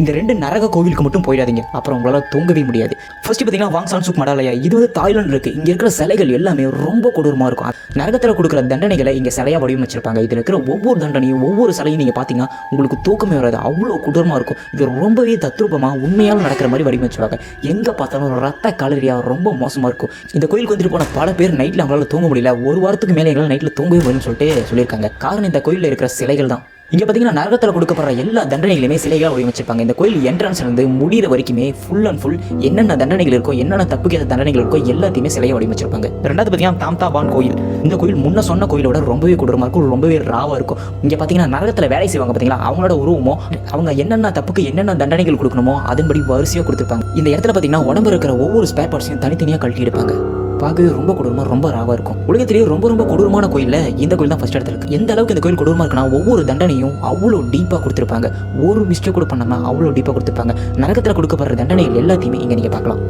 இந்த ரெண்டு நரக கோவிலுக்கு மட்டும் போயிடாதீங்க. அப்புறம் உங்களால் தூங்கவே முடியாது. ஃபர்ஸ்ட் பார்த்தீங்கன்னா வாங் சான் சுக் மடாலயா இது வந்து தாய்லாந்து இருக்குது இங்கே இருக்கிற சிலைகள் எல்லாமே ரொம்ப கொடூரமாக இருக்கும். நரகத்தில் கொடுக்குற தண்டனைகளை இங்கே சிலையாக வடிவமைச்சிருப்பாங்க. இதில் இருக்கிற ஒவ்வொரு தண்டனையும் ஒவ்வொரு சிலையும் நீங்கள் பார்த்தீங்கன்னா உங்களுக்கு தூக்கமே வராது. அவ்வளோ கொடூரமாக இருக்கும். இது ரொம்பவே தத்ரூபமாக உண்மையால் நடக்கிற மாதிரி வடிவமைச்சிருப்பாங்க. எங்கே பார்த்தாலும் ரத்த கலரியாக ரொம்ப மோசமாக இருக்கும். இந்த கோயிலுக்கு வந்துட்டு போன பல பேர் நைட்டில் அவங்களால தூங்க முடியல. ஒரு வாரத்துக்கு மேலே எங்களால் நைட்டில் தூங்கவே முடியும்னு சொல்லிட்டு சொல்லியிருக்காங்க. காரணம் இந்த கோயிலில் இருக்கிற சிலைகள் தான். இங்கே பார்த்தீங்கன்னா நரகத்தில் கொடுக்கப்படுற எல்லா தண்டனைகளுமே சிலைகளாக வடிவமைச்சிருப்பாங்க. இந்த கோயில் என்ட்ரன்ஸ் இருந்து முடிகிற வரைக்குமே ஃபுல் அண்ட் ஃபுல் என்னென்ன தண்டனைகள் இருக்கோ என்னென்ன தப்புக்கு தண்டனைகள் இருக்கோ எல்லாத்தையுமே சிலையை வடிவமைச்சிருப்பாங்க. ரெண்டாவது பார்த்தீங்கன்னா தாம்தா கோயில். இந்த கோயில் முன்ன சொன்ன கோயிலோட ரொம்பவே கொடூரமாக இருக்கும் ரொம்பவே ராவாக இருக்கும். இங்கே பார்த்தீங்கன்னா நரகத்தில் வேலை செய்வாங்க பார்த்தீங்களா அவங்களோட உருவமோ அவங்க என்னென்ன தப்புக்கு என்னென்ன தண்டனைகள் கொடுக்கணுமோ அதன்படி வரிசையாக கொடுத்துருப்பாங்க. இந்த இடத்துல பார்த்தீங்கன்னா உடம்பு இருக்கிற ஒவ்வொரு ஸ்பேர் பார்ட்ஸையும் தனித்தனியாக கழட்டி எடுப்பாங்க பார்க்கவே ரொம்ப கொடூரமாக ரொம்ப ராவாக இருக்கும். உலகத்திலேயே ரொம்ப ரொம்ப கொடூரமான கோயிலில் இந்த கோயில் தான் ஃபர்ஸ்ட் இடத்துல இருக்கு. எந்த அளவுக்கு இந்த கோயில் கொடூரமாக இருக்குன்னா ஒவ்வொரு தண்டனையும் அவ்வளோ டீப்பாக கொடுத்துருப்பாங்க. ஒரு மிஸ்டேக் கூட பண்ணாமல் அவ்வளோ டீப்பாக கொடுத்துருப்பாங்க. நரகத்தில் கொடுக்கப்படுற தண்டனைகள் எல்லாத்தையுமே இங்கே நீங்கள் பார்க்கலாம்.